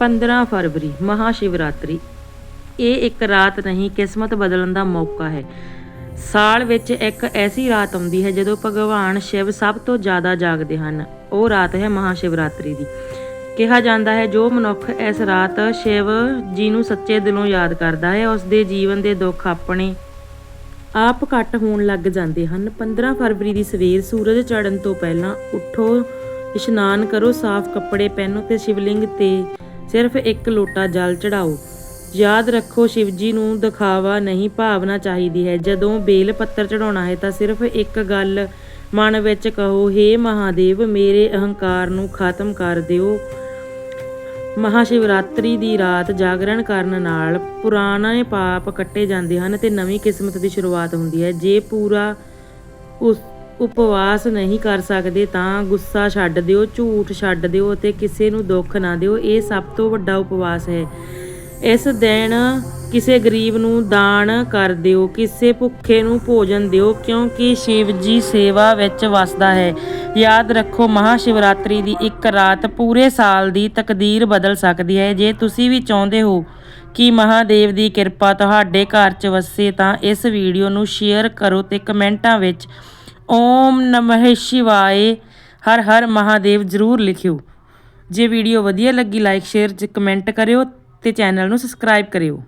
15 ਫਰਵਰੀ ਮਹਾ ਸ਼ਿਵਰਾਤਰੀ ਇਹ ਇੱਕ ਰਾਤ ਨਹੀਂ, ਕਿਸਮਤ ਬਦਲਣ ਦਾ ਮੌਕਾ ਹੈ। ਸਾਲ ਵਿੱਚ ਇੱਕ ਐਸੀ ਰਾਤ ਆਉਂਦੀ ਹੈ ਜਦੋਂ ਭਗਵਾਨ ਸ਼ਿਵ ਸਭ ਤੋਂ ਜ਼ਿਆਦਾ ਜਾਗਦੇ ਹਨ। ਉਹ ਰਾਤ ਹੈ ਮਹਾ ਸ਼ਿਵਰਾਤਰੀ ਦੀ। ਕਿਹਾ ਜਾਂਦਾ ਹੈ, ਜੋ ਮਨੁੱਖ ਇਸ ਰਾਤ ਸ਼ਿਵ ਜੀ ਨੂੰ ਸੱਚੇ ਦਿਲੋਂ ਯਾਦ ਕਰਦਾ ਹੈ ਉਸ ਦੇ ਜੀਵਨ ਦੇ ਦੁੱਖ ਆਪਣੇ ਆਪ ਘੱਟ ਹੋਣ ਲੱਗ ਜਾਂਦੇ ਹਨ। 15 ਫਰਵਰੀ ਦੀ ਸਵੇਰ ਸੂਰਜ ਚੜ੍ਹਨ ਤੋਂ ਪਹਿਲਾਂ ਉੱਠੋ, ਇਸ਼ਨਾਨ ਕਰੋ, ਸਾਫ਼ ਕੱਪੜੇ ਪਹਿਨੋ ਤੇ ਸ਼ਿਵਲਿੰਗ ਤੇ ਸਿਰਫ ਇੱਕ ਲੋਟਾ ਜਲ ਚੜਾਓ। ਯਾਦ ਰੱਖੋ ਸ਼ਿਵਜੀ ਨੂੰ ਦਿਖਾਵਾ ਨਹੀਂ ਭਾਵਨਾ ਚਾਹੀਦੀ ਹੈ। ਜਦੋਂ ਬੇਲ ਪੱਤਰ ਚੜਾਉਣਾ ਹੈ ਤਾਂ ਸਿਰਫ ਇੱਕ ਗੱਲ ਮਨ ਵਿੱਚ ਕਹੋ हे ਮਹਾਦੇਵ, ਮੇਰੇ ਅਹੰਕਾਰ ਨੂੰ ਖਤਮ ਕਰ ਦਿਓ। ਮਹਾਸ਼ਿਵਰਾਤਰੀ ਦੀ ਰਾਤ ਜਾਗਰਣ ਕਰਨ ਨਾਲ ਪੁਰਾਣੇ ਪਾਪ ਕੱਟੇ ਜਾਂਦੇ ਹਨ ਤੇ ਨਵੀਂ ਕਿਸਮਤ ਦੀ ਸ਼ੁਰੂਆਤ ਹੁੰਦੀ ਹੈ। ਜੇ ਪੂਰਾ ਉਸ ਉਪਵਾਸ ਨਹੀਂ ਕਰ ਸਕਦੇ ਤਾਂ ਗੁੱਸਾ ਛੱਡ ਦਿਓ, ਝੂਠ ਛੱਡ ਦਿਓ ਅਤੇ ਕਿਸੇ ਨੂੰ ਦੁੱਖ ਨਾ ਦਿਓ। ਇਹ ਸਭ ਤੋਂ ਵੱਡਾ ਉਪਵਾਸ ਹੈ। ਇਸ ਦਿਨ ਕਿਸੇ ਗਰੀਬ ਨੂੰ ਦਾਨ ਕਰ ਦਿਓ, ਕਿਸੇ ਭੁੱਖੇ ਨੂੰ ਭੋਜਨ ਦਿਓ, ਕਿਉਂਕਿ ਸ਼ਿਵ ਜੀ ਸੇਵਾ ਵਿੱਚ ਵਸਦਾ ਹੈ। ਯਾਦ ਰੱਖੋ ਮਹਾ ਸ਼ਿਵਰਾਤਰੀ ਦੀ ਇੱਕ ਰਾਤ ਪੂਰੇ ਸਾਲ ਦੀ ਤਕਦੀਰ ਬਦਲ ਸਕਦੀ ਹੈ। ਜੇ ਤੁਸੀਂ ਵੀ ਚਾਹੁੰਦੇ ਹੋ ਕਿ ਮਹਾਦੇਵ ਦੀ ਕਿਰਪਾ ਤੁਹਾਡੇ ਘਰ 'ਚ ਵਸੇ ਤਾਂ ਇਸ ਵੀਡੀਓ ਨੂੰ ਸ਼ੇਅਰ ਕਰੋ ਤੇ ਕਮੈਂਟਾਂ ਵਿੱਚ ਓਮ ਨਮः ਸ਼ਿਵਾਏ ਹਰ ਹਰ ਮਹਾਦੇਵ ਜ਼ਰੂਰ ਲਿਖਿਓ ਜੇ ਵੀਡੀਓ ਵਧੀਆ ਲੱਗੀ ਲਾਈਕ ਸ਼ੇਅਰ ਕਮੈਂਟ ਕਰਿਓ ਤੇ ਚੈਨਲ ਨੂੰ ਸਬਸਕ੍ਰਾਈਬ ਕਰਿਓ